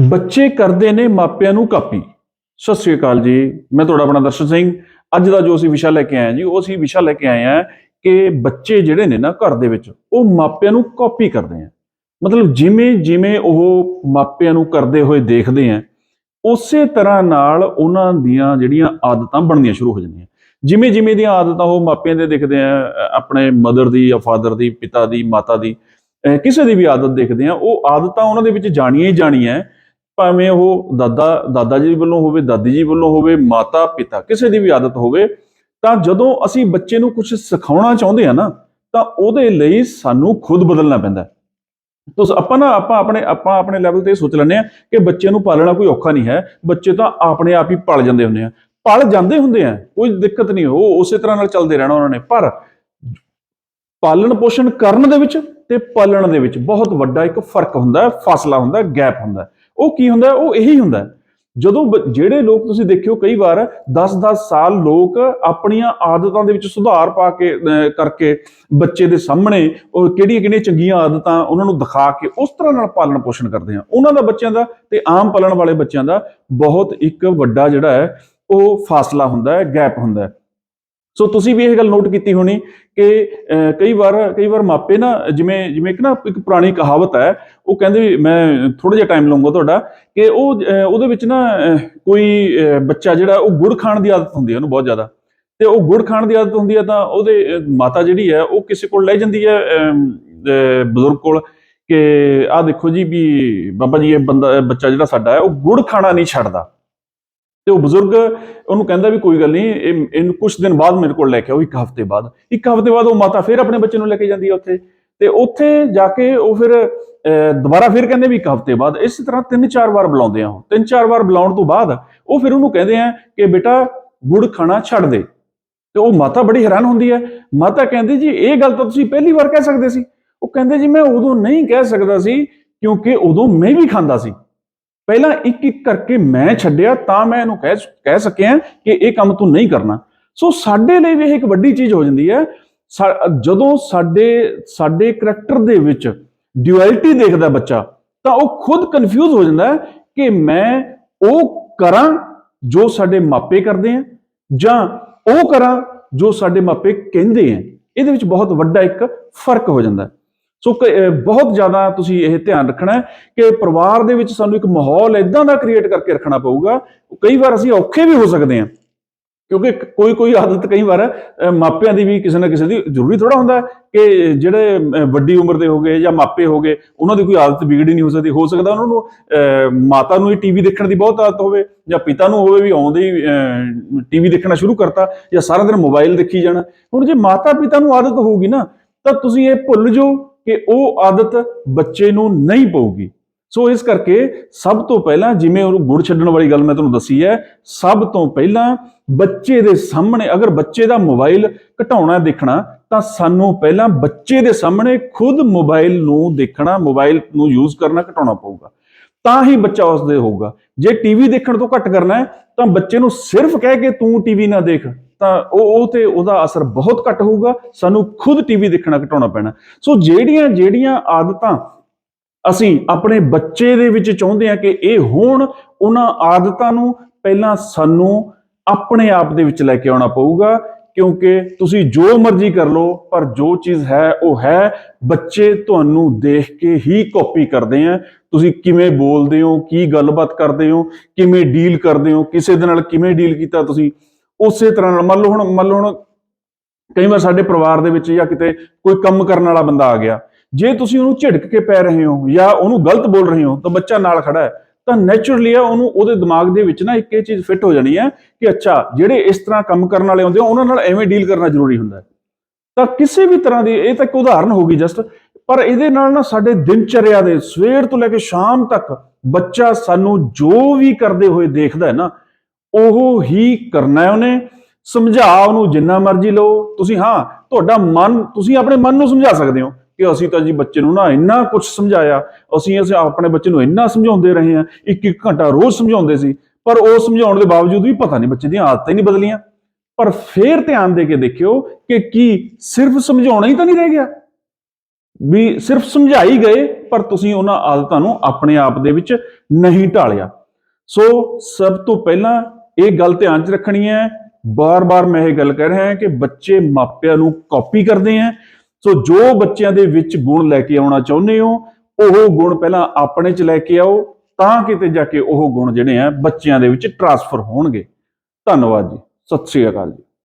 ਬੱਚੇ ਕਰਦੇ ਨੇ ਮਾਪਿਆਂ ਨੂੰ ਕਾਪੀ। ਸਤਿ ਸ੍ਰੀ ਅਕਾਲ ਜੀ, ਮੈਂ ਤੁਹਾਡਾ ਆਪਣਾ ਦਰਸ਼ਨ ਸਿੰਘ। ਅੱਜ ਦਾ ਜੋ ਅਸੀਂ ਵਿਸ਼ਾ ਲੈ ਕੇ ਆਏ ਹਾਂ ਜੀ, ਉਹ ਅਸੀਂ ਵਿਸ਼ਾ ਲੈ ਕੇ ਆਏ ਹਾਂ ਕਿ ਬੱਚੇ ਜਿਹੜੇ ਨੇ ਨਾ ਘਰ ਦੇ ਵਿੱਚ, ਉਹ ਮਾਪਿਆਂ ਨੂੰ ਕਾਪੀ ਕਰਦੇ ਆ। ਮਤਲਬ ਜਿਵੇਂ ਜਿਵੇਂ ਉਹ ਮਾਪਿਆਂ ਨੂੰ ਕਰਦੇ ਹੋਏ ਦੇਖਦੇ ਆ, ਉਸੇ ਤਰ੍ਹਾਂ ਨਾਲ ਉਹਨਾਂ ਦੀਆਂ ਜਿਹੜੀਆਂ ਆਦਤਾਂ ਬਣਨੀਆਂ ਸ਼ੁਰੂ ਹੋ ਜਾਂਦੀਆਂ। ਜਿਵੇਂ ਜਿਵੇਂ ਦੀਆਂ ਆਦਤਾਂ ਉਹ ਮਾਪਿਆਂ ਦੇ ਦੇਖਦੇ ਆ, ਆਪਣੇ ਮਦਰ ਦੀ ਜਾਂ ਫਾਦਰ ਦੀ, ਪਿਤਾ ਦੀ, ਮਾਤਾ ਦੀ ਕਿਸੇ ਦੀ ਵੀ ਆਦਤ ਦੇਖਦੇ ਆ, ਉਹ ਆਦਤਾਂ ਉਹਨਾਂ ਦੇ ਵਿੱਚ ਜਾਣੀਆਂ ਹੀ ਜਾਣੀਆਂ। ਭਾਵੇਂ ਉਹ ਦਾਦਾ ਦਾਦਾ ਜੀ ਵੱਲੋਂ ਹੋਵੇ, ਦਾਦੀ ਜੀ ਵੱਲੋਂ ਹੋਵੇ, ਮਾਤਾ, ਪਿਤਾ ਕਿਸੇ ਦੀ ਵੀ ਆਦਤ ਹੋਵੇ, ਤਾਂ ਜਦੋਂ ਅਸੀਂ ਬੱਚੇ ਨੂੰ ਕੁਝ ਸਿਖਾਉਣਾ ਚਾਹੁੰਦੇ ਆ ਨਾ, ਤਾਂ ਉਹਦੇ ਲਈ ਸਾਨੂੰ ਖੁਦ ਬਦਲਣਾ ਪੈਂਦਾ ਹੈ। ਆਪਾਂ ਨਾ, ਆਪਾਂ ਆਪਣੇ ਆਪਾਂ ਆਪਣੇ ਲੈਵਲ ਤੇ ਸੋਚ ਲੈਂਦੇ ਆ ਕਿ ਬੱਚੇ ਨੂੰ ਪਾਲਣਾ ਕੋਈ ਔਖਾ ਨਹੀਂ ਹੈ, ਬੱਚੇ ਤਾਂ ਆਪਣੇ ਆਪ ਹੀ ਪਲ ਜਾਂਦੇ ਹੁੰਦੇ ਆ ਪਲ ਜਾਂਦੇ ਹੁੰਦੇ ਆ, ਕੋਈ ਦਿੱਕਤ ਨਹੀਂ, ਉਹ ਉਸੇ ਤਰ੍ਹਾਂ ਨਾਲ ਚੱਲਦੇ ਰਹਿਣਾ ਉਹਨਾਂ ਨੇ, ਪਰ ਪਾਲਣ ਪੋਸ਼ਣ ਕਰਨ ਦੇ ਵਿੱਚ ਤੇ ਪਲਣ ਦੇ ਵਿੱਚ ਬਹੁਤ ਵੱਡਾ ਇੱਕ ਫ਼ਰਕ ਹੁੰਦਾ ਹੈ, ਫਾਸਲਾ ਹੁੰਦਾ ਹੈ, ਗੈਪ ਹੁੰਦਾ ਹੈ। ਉਹ ਕੀ ਹੁੰਦਾ ਉਹ ਇਹੀ ਹੁੰਦਾ ਹੈ। ਜਦੋਂ ਬ- ਜਿਹੜੇ ਲੋਕ ਤੁਸੀਂ ਦੇਖਿਓ ਕਈ ਵਾਰ 10-10 ਸਾਲ ਲੋਕ ਆਪਣੀਆਂ ਆਦਤਾਂ ਦੇ ਵਿੱਚ ਸੁਧਾਰ ਪਾ ਕੇ ਕਰਕੇ ਬੱਚੇ ਦੇ ਸਾਹਮਣੇ ਉਹ ਕਿਹੜੀਆਂ ਕਿਹੜੀਆਂ ਚੰਗੀਆਂ ਆਦਤਾਂ ਉਹਨਾਂ ਨੂੰ ਦਿਖਾ ਕੇ ਉਸ ਤਰ੍ਹਾਂ ਨਾਲ ਪਾਲਣ ਪੋਸ਼ਣ ਕਰਦੇ ਆ। ਉਹਨਾਂ ਦਾ ਬੱਚਿਆਂ ਦਾ ਤੇ ਆਮ ਪਲਣ ਵਾਲੇ ਬੱਚਿਆਂ ਦਾ ਬਹੁਤ ਇੱਕ ਵੱਡਾ ਜਿਹੜਾ ਹੈ, ਉਹ ਫਾਸਲਾ ਹੁੰਦਾ ਹੈ, ਗੈਪ ਹੁੰਦਾ ਹੈ। ਸੋ ਤੁਸੀਂ ਵੀ ਇਹ ਗੱਲ ਨੋਟ ਕੀਤੀ ਹੋਣੀ ਕਿ ਕਈ ਵਾਰ ਕਈ ਵਾਰ ਮਾਪੇ ਨਾ ਜਿਵੇਂ ਜਿਵੇਂ ਇੱਕ ਨਾ ਇੱਕ ਪੁਰਾਣੀ ਕਹਾਵਤ ਹੈ, ਉਹ ਕਹਿੰਦੇ ਵੀ ਮੈਂ ਥੋੜਾ ਜਿਹਾ ਟਾਈਮ ਲਵਾਂਗਾ ਤੁਹਾਡਾ, ਕਿ ਉਹ ਉਹਦੇ ਵਿੱਚ ਨਾ ਕੋਈ ਬੱਚਾ ਜਿਹੜਾ ਉਹ ਗੁੜ ਖਾਣ ਦੀ ਆਦਤ ਹੁੰਦੀ ਹੈ ਉਹਨੂੰ ਬਹੁਤ ਜ਼ਿਆਦਾ। ਤੇ ਉਹ ਗੁੜ ਖਾਣ ਦੀ ਆਦਤ ਹੁੰਦੀ ਹੈ ਤਾਂ ਉਹਦੇ ਮਾਤਾ ਜਿਹੜੀ ਹੈ ਉਹ ਕਿਸੇ ਕੋਲ ਲੈ ਜਾਂਦੀ ਹੈ ਬਜ਼ੁਰਗ ਕੋਲ ਕਿ ਆਹ ਦੇਖੋ ਜੀ ਵੀ ਬਾਬਾ ਜੀ ਇਹ ਬੰਦਾ, ਬੱਚਾ ਜਿਹੜਾ ਸਾਡਾ ਹੈ ਉਹ ਗੁੜ ਖਾਣਾ ਨਹੀਂ ਛੱਡਦਾ। ਤੇ ਉਹ ਬਜ਼ੁਰਗ ਉਹਨੂੰ ਕਹਿੰਦਾ ਵੀ ਕੋਈ ਗੱਲ ਨਹੀਂ, ਇਹ ਇਹਨੂੰ ਕੁਝ ਦਿਨ ਬਾਅਦ ਮੇਰੇ ਕੋਲ ਲੈ ਕੇ ਆਓ, ਇੱਕ ਹਫ਼ਤੇ ਬਾਅਦ। ਇੱਕ ਹਫ਼ਤੇ ਬਾਅਦ ਉਹ ਮਾਤਾ ਫਿਰ ਆਪਣੇ ਬੱਚੇ ਨੂੰ ਲੈ ਕੇ ਜਾਂਦੀ ਹੈ ਉੱਥੇ। ਤੇ ਉੱਥੇ ਜਾ ਕੇ ਉਹ ਫਿਰ ਦੁਬਾਰਾ ਫਿਰ ਕਹਿੰਦੇ ਵੀ ਇੱਕ ਹਫ਼ਤੇ ਬਾਅਦ। ਇਸੇ ਤਰ੍ਹਾਂ ਤਿੰਨ ਚਾਰ ਵਾਰ ਬੁਲਾਉਂਦੇ ਆ ਉਹ। ਤਿੰਨ ਚਾਰ ਵਾਰ ਬੁਲਾਉਣ ਤੋਂ ਬਾਅਦ ਉਹ ਫਿਰ ਉਹਨੂੰ ਕਹਿੰਦੇ ਆ ਕਿ ਬੇਟਾ, ਗੁੜ ਖਾਣਾ ਛੱਡ ਦੇ। ਤੇ ਉਹ ਮਾਤਾ ਬੜੀ ਹੈਰਾਨ ਹੁੰਦੀ ਹੈ ਮਾਤਾ ਕਹਿੰਦੀ ਜੀ, ਇਹ ਗੱਲ ਤਾਂ ਤੁਸੀਂ ਪਹਿਲੀ ਵਾਰ ਕਹਿ ਸਕਦੇ ਸੀ। ਉਹ ਕਹਿੰਦੇ ਜੀ, ਮੈਂ ਉਦੋਂ ਨਹੀਂ ਕਹਿ ਸਕਦਾ ਸੀ ਕਿਉਂਕਿ ਉਦੋਂ ਮੈਂ ਵੀ ਖਾਂਦਾ ਸੀ। ਪਹਿਲਾਂ ਇੱਕ ਇੱਕ ਕਰਕੇ ਮੈਂ ਛੱਡਿਆ ਤਾਂ ਮੈਂ ਇਹਨੂੰ ਕਹਿ ਕਹਿ ਸਕਿਆ ਕਿ ਇਹ ਕੰਮ ਤੂੰ ਨਹੀਂ ਕਰਨਾ। ਸੋ ਸਾਡੇ ਲਈ ਵੀ ਇਹ ਇੱਕ ਵੱਡੀ ਚੀਜ਼ ਹੋ ਜਾਂਦੀ ਹੈ। ਸਾ- ਜਦੋਂ ਸਾਡੇ ਸਾਡੇ ਕਰੈਕਟਰ ਦੇ ਵਿੱਚ ਡਿਊਅਲਿਟੀ ਦੇਖਦਾ ਬੱਚਾ, ਤਾਂ ਉਹ ਖੁਦ ਕਨਫਿਊਜ਼ ਹੋ ਜਾਂਦਾ ਕਿ ਮੈਂ ਉਹ ਕਰਾਂ ਜੋ ਸਾਡੇ ਮਾਪੇ ਕਰਦੇ ਆ ਜਾਂ ਉਹ ਕਰਾਂ ਜੋ ਸਾਡੇ ਮਾਪੇ ਕਹਿੰਦੇ ਆ। ਇਹਦੇ ਵਿੱਚ ਬਹੁਤ ਵੱਡਾ ਇੱਕ ਫ਼ਰਕ ਹੋ ਜਾਂਦਾ ਸੋ ਕ- ਬਹੁਤ ਜ਼ਿਆਦਾ ਤੁਸੀਂ ਇਹ ਧਿਆਨ ਰੱਖਣਾ ਹੈ ਕਿ ਪਰਿਵਾਰ ਦੇ ਵਿੱਚ ਸਾਨੂੰ ਇੱਕ ਮਾਹੌਲ ਇਦਾਂ ਦਾ ਕ੍ਰੀਏਟ ਕਰਕੇ ਰੱਖਣਾ ਪਊਗਾ। ਕਈ ਵਾਰ ਅਸੀਂ ਔਖੇ ਵੀ ਹੋ ਸਕਦੇ ਹਾਂ ਕਿਉਂਕਿ ਕੋਈ ਕੋਈ ਆਦਤ ਕਈ ਵਾਰ ਮਾਪਿਆਂ ਦੀ ਵੀ ਕਿਸੇ ਨਾ ਕਿਸੇ ਦੀ ਜ਼ਰੂਰੀ ਥੋੜਾ ਹੁੰਦਾ ਕਿ ਜਿਹੜੇ ਵੱਡੀ ਉਮਰ ਦੇ ਹੋਗੇ ਜਾਂ ਮਾਪੇ ਹੋਗੇ ਉਹਨਾਂ ਦੀ ਕੋਈ ਆਦਤ ਵਿਗੜੀ ਨਹੀਂ ਹੋ ਸਕਦੀ। ਹੋ ਸਕਦਾ ਉਹਨਾਂ ਨੂੰ ਅਹ, ਮਾਤਾ ਨੂੰ ਹੀ ਟੀਵੀ ਦੇਖਣ ਦੀ ਬਹੁਤ ਆਦਤ ਹੋਵੇ ਜਾਂ ਪਿਤਾ ਨੂੰ ਹੋਵੇ ਵੀ ਆਉਂਦੇ ਹੀ ਟੀਵੀ ਦੇਖਣਾ ਸ਼ੁਰੂ ਕਰਤਾ ਜਾਂ ਸਾਰਾ ਦਿਨ ਮੋਬਾਈਲ ਦੇਖੀ ਜਾਣਾ। ਹੁਣ ਜੇ ਮਾਤਾ ਪਿਤਾ ਨੂੰ ਆਦਤ ਹੋਊਗੀ ਨਾ ਤਾਂ ਤੁਸੀਂ ਇਹ ਭੁੱਲ ਜਾਓ ਕਿ ਉਹ ਆਦਤ ਬੱਚੇ ਨੂੰ ਨਹੀਂ ਪਊਗੀ। ਸੋ ਇਸ ਕਰਕੇ ਸਭ ਤੋਂ ਪਹਿਲਾਂ ਜਿਵੇਂ ਉਹ ਗੁੜ ਛੱਡਣ ਵਾਲੀ ਗੱਲ ਮੈਂ ਤੁਹਾਨੂੰ ਦੱਸੀ ਹੈ, ਸਭ ਤੋਂ ਪਹਿਲਾਂ ਬੱਚੇ ਦੇ ਸਾਹਮਣੇ ਅਗਰ ਬੱਚੇ ਦਾ ਮੋਬਾਈਲ ਘਟਾਉਣਾ ਦੇਖਣਾ, ਤਾਂ ਸਾਨੂੰ ਪਹਿਲਾਂ ਬੱਚੇ ਦੇ ਸਾਹਮਣੇ ਖੁਦ ਮੋਬਾਈਲ ਨੂੰ ਦੇਖਣਾ, ਮੋਬਾਈਲ ਨੂੰ ਯੂਜ਼ ਕਰਨਾ ਘਟਾਉਣਾ ਪਊਗਾ। ਤਾਂ ਹੀ ਬੱਚਾ ਉਸ ਦੇ ਹੋਊਗਾ। ਜੇ ਟੀਵੀ ਦੇਖਣ ਤੋਂ ਘੱਟ ਕਰਨਾ ਹੈ, ਤਾਂ ਬੱਚੇ ਨੂੰ ਸਿਰਫ ਕਹਿ ਕੇ ਤੂੰ ਟੀਵੀ ਨਾ ਦੇਖ। ਤਾਂ ਉਹ ਉਹ ਤੇ ਉਹਦਾ ਅਸਰ ਬਹੁਤ ਘੱਟ ਹੋਊਗਾ। ਸਾਨੂੰ ਖੁਦ ਟੀਵੀ ਦੇਖਣਾ ਘਟਾਉਣਾ ਪੈਣਾ। ਸੋ ਜਿਹੜੀਆਂ ਜਿਹੜੀਆਂ ਆਦਤਾਂ ਅਸੀਂ ਆਪਣੇ ਬੱਚੇ ਦੇ ਵਿੱਚ ਚਾਹੁੰਦੇ ਹਾਂ ਕਿ ਇਹ ਹੋਣ, ਉਹਨਾਂ ਆਦਤਾਂ ਨੂੰ ਪਹਿਲਾਂ ਸਾਨੂੰ ਆਪਣੇ ਆਪ ਦੇ ਵਿੱਚ ਲੈ ਕੇ ਆਉਣਾ ਪਊਗਾ। ਕਿਉਂਕਿ ਤੁਸੀਂ ਜੋ ਮਰਜ਼ੀ ਕਰ ਲਓ, ਪਰ ਜੋ ਚੀਜ਼ ਹੈ, ਉਹ ਹੈ ਬੱਚੇ ਤੁਹਾਨੂੰ ਦੇਖ ਕੇ ਹੀ ਕਾਪੀ ਕਰਦੇ ਆ। ਤੁਸੀਂ ਕਿਵੇਂ ਬੋਲਦੇ ਹੋ, ਕੀ ਗੱਲਬਾਤ ਕਰਦੇ ਹੋ, ਕਿਵੇਂ ਡੀਲ ਕਰਦੇ ਹੋ, ਕਿਸੇ ਦੇ ਨਾਲ ਕਿਵੇਂ ਡੀਲ ਕੀਤਾ ਤੁਸੀਂ? ਉਸੇ ਤਰ੍ਹਾਂ ਨਾਲ ਮੰਨ ਲਓ ਹੁਣ, ਮੰਨ ਲਓ ਹੁਣ ਕਈ ਵਾਰ ਸਾਡੇ ਪਰਿਵਾਰ ਦੇ ਵਿੱਚ ਜਾਂ ਕਿਤੇ ਕੋਈ ਕੰਮ ਕਰਨ ਵਾਲਾ ਬੰਦਾ ਆ ਗਿਆ, ਜੇ ਤੁਸੀਂ ਉਹਨੂੰ ਝਿੜਕ ਕੇ ਪੈ ਰਹੇ ਹੋ ਜਾਂ ਉਹਨੂੰ ਗਲਤ ਬੋਲ ਰਹੇ ਹੋ, ਤਾਂ ਬੱਚਾ ਨਾਲ ਖੜਾ ਹੈ, ਤਾਂ ਨੇਚਰਲੀ ਆ ਉਹਨੂੰ ਉਹਦੇ ਦਿਮਾਗ ਦੇ ਵਿੱਚ ਨਾ ਇੱਕ ਇਹ ਚੀਜ਼ ਫਿੱਟ ਹੋ ਜਾਣੀ ਹੈ ਕਿ ਅੱਛਾ, ਜਿਹੜੇ ਇਸ ਤਰ੍ਹਾਂ ਕੰਮ ਕਰਨ ਵਾਲੇ ਹੁੰਦੇ ਆ, ਉਹਨਾਂ ਨਾਲ ਐਵੇਂ ਡੀਲ ਕਰਨਾ ਜ਼ਰੂਰੀ ਹੁੰਦਾ ਤਾਂ ਕਿਸੇ ਵੀ ਤਰ੍ਹਾਂ ਦੀ, ਇਹ ਤਾਂ ਇੱਕ ਉਦਾਹਰਨ ਹੋਗੀ ਜਸਟ ਪਰ ਇਹਦੇ ਨਾਲ ਨਾ ਸਾਡੇ ਦਿਨਚਰਿਆ ਦੇ ਸਵੇਰ ਤੋਂ ਲੈ ਕੇ ਸ਼ਾਮ ਤੱਕ ਬੱਚਾ ਸਾਨੂੰ ਜੋ ਵੀ ਕਰਦੇ ਹੋਏ ਦੇਖਦਾ ਹੈ ਨਾ ਉਹ ਹੀ ਕਰਨਾ ਹੈ ਉਹਨੇ। ਸਮਝਾ ਉਹਨੂੰ ਜਿੰਨਾ ਮਰਜ਼ੀ ਲਓ। ਤੁਸੀਂ ਹਾਂ, ਤੁਹਾਡਾ ਮਨ, ਤੁਸੀਂ ਆਪਣੇ ਮਨ ਨੂੰ ਸਮਝਾ ਸਕਦੇ ਹੋ ਕਿ ਅਸੀਂ ਤਾਂ ਜੀ ਬੱਚੇ ਨੂੰ ਨਾ ਇੰਨਾ ਕੁਝ ਸਮਝਾਇਆ। ਅਸੀਂ ਅਸੀਂ ਆਪਣੇ ਬੱਚੇ ਨੂੰ ਇੰਨਾ ਸਮਝਾਉਂਦੇ ਰਹੇ ਹਾਂ ਇੱਕ ਇੱਕ ਘੰਟਾ ਰੋਜ਼ ਸਮਝਾਉਂਦੇ ਸੀ। ਪਰ ਉਹ ਸਮਝਾਉਣ ਦੇ ਬਾਵਜੂਦ ਵੀ ਪਤਾ ਨਹੀਂ ਬੱਚੇ ਦੀਆਂ ਆਦਤਾਂ ਹੀ ਨਹੀਂ ਬਦਲੀਆਂ। ਪਰ ਫੇਰ ਧਿਆਨ ਦੇ ਕੇ ਦੇਖਿਓ ਕਿ ਕੀ ਸਿਰਫ ਸਮਝਾਉਣਾ ਹੀ ਤਾਂ ਨਹੀਂ ਰਹਿ ਗਿਆ। ਵੀ ਸਿਰਫ ਸਮਝਾਈ ਗਏ, ਪਰ ਤੁਸੀਂ ਉਹਨਾਂ ਆਦਤਾਂ ਨੂੰ ਆਪਣੇ ਆਪ ਦੇ ਵਿੱਚ ਨਹੀਂ ਢਾਲਿਆ। ਸੋ ਸਭ ਤੋਂ ਪਹਿਲਾਂ ਇਹ ਗੱਲ ਧਿਆਨ 'ਚ ਰੱਖਣੀ ਹੈ। ਬਾਰ-ਬਾਰ ਮੈਂ ਇਹ ਗੱਲ ਕਹਿ ਰਿਹਾ ਹਾਂ ਕਿ ਬੱਚੇ ਮਾਪਿਆਂ ਨੂੰ ਕਾਪੀ ਕਰਦੇ ਆ ਸੋ ਜੋ ਬੱਚਿਆਂ ਦੇ ਵਿੱਚ ਗੁਣ ਲੈ ਕੇ ਆਉਣਾ ਚਾਹੁੰਦੇ ਹੋ, ਉਹ ਗੁਣ ਪਹਿਲਾਂ ਆਪਣੇ 'ਚ ਲੈ ਕੇ ਆਓ, ਤਾਂ ਕਿਤੇ ਜਾ ਕੇ ਉਹ ਗੁਣ ਜਿਹੜੇ ਆ ਬੱਚਿਆਂ ਦੇ ਵਿੱਚ ਟ੍ਰਾਂਸਫਰ ਹੋਣਗੇ। ਧੰਨਵਾਦ ਜੀ। ਸਤਿ ਸ੍ਰੀ ਅਕਾਲ ਜੀ।